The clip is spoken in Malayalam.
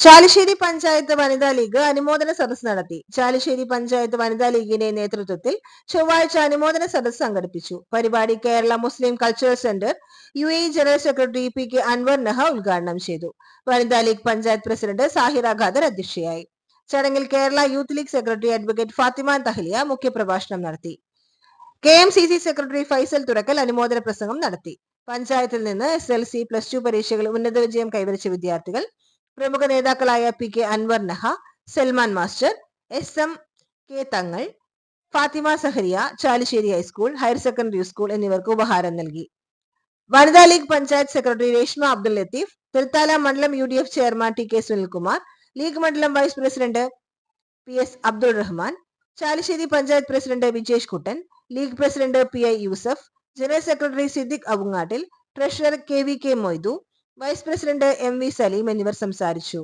ചാലിശ്ശേരി പഞ്ചായത്ത് വനിതാ ലീഗ് അനുമോദന സദസ് നടത്തി. ചാലിശ്ശേരി പഞ്ചായത്ത് വനിതാ ലീഗിന്റെ നേതൃത്വത്തിൽ ചൊവ്വാഴ്ച അനുമോദന സദസ് സംഘടിപ്പിച്ചു. പരിപാടി Kerala Muslim cultural centre U A general secretary P K Anwar Naha ഉദ്ഘാടനം ചെയ്തു. വനിതാ ലീഗ് പഞ്ചായത്ത് പ്രസിഡന്റ് സാഹിറ ഖാദർ അധ്യക്ഷയായി. ചടങ്ങിൽ Kerala youth league secretary advocate Fathima Thahliya മുഖ്യപ്രഭാഷണം നടത്തി. K M C C secretary Faisal Thurakkal അനുമോദന പ്രസംഗം നടത്തി. പഞ്ചായത്തിൽ നിന്ന് S L C plus two പരീക്ഷകൾ ഉന്നത വിജയം കൈവരിച്ച വിദ്യാർത്ഥികൾ പ്രമുഖ നേതാക്കളായ P K Anwar Naha Salman master S M K Thangal Fathima Sahariya Chalissery high school higher secondary school എന്നിവർക്ക് ഉപഹാരം നൽകി. വനിതാ ലീഗ് പഞ്ചായത്ത് സെക്രട്ടറി രേഷ്മ അബ്ദുൽ ലത്തീഫ് തൃത്താല മണ്ഡലം U D F chairman T K Sunilkumar league മണ്ഡലം vice president P S Abdul Rahman Chalissery panchayat president Vijesh Kuttan league president P I Yusuf general secretary Siddique Abungattil treasurer K V K Moidu vice president M V Saleem എന്നിവർ സംസാരിച്ചു